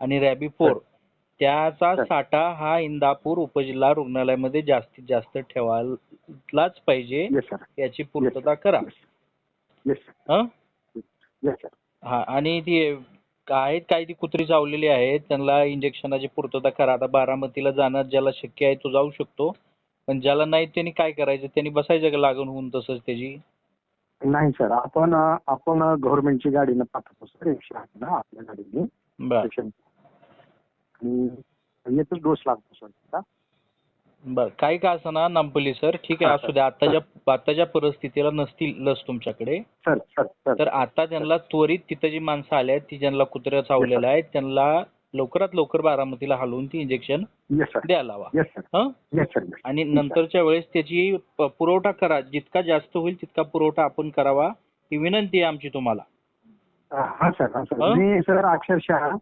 आणि rabies four त्याचा. साठा हा इंदापूर उपजिल्हा रुग्णालयामध्ये जास्तीत जास्त ठेवायलाच पाहिजे याची पूर्तता करा. हं? हा आणि ती आहेत काही ती कुत्री चावलेली आहेत त्यांना इंजेक्शनाची पूर्तता करा. आता बारामतीला जाणं ज्याला शक्य आहे तो जाऊ शकतो. पण ज्याला नाही त्यांनी काय करायचं? त्यांनी बसायचं का लागून होऊन तसंच त्याची? नाही सर आपण आपण गव्हर्नमेंटची गाडीनं पाठवतो सर एकशे आठ ना आपल्या गाडीने. आणि येतच डोस लागतो सर. बर काही का असं नांपली सर ठीक आहे असू द्या. आताच्या आताच्या परिस्थितीला नसतील लस तुमच्याकडे. Sir sir sir. तर आता त्यांना त्वरित तिथं जी माणसं आली आहेत ती ज्यांना कुत्र्या चावलेल्या आहेत त्यांना लवकरात लवकर बारामतीला हलवून ती इंजेक्शन द्यायला लावा. हं? आणि नंतरच्या वेळेस त्याची पुरवठा करा. जितका जास्त होईल तितका पुरवठा आपण करावा ही विनंती आहे आमची तुम्हाला. हा सर हा सर? मी सर अक्षरशः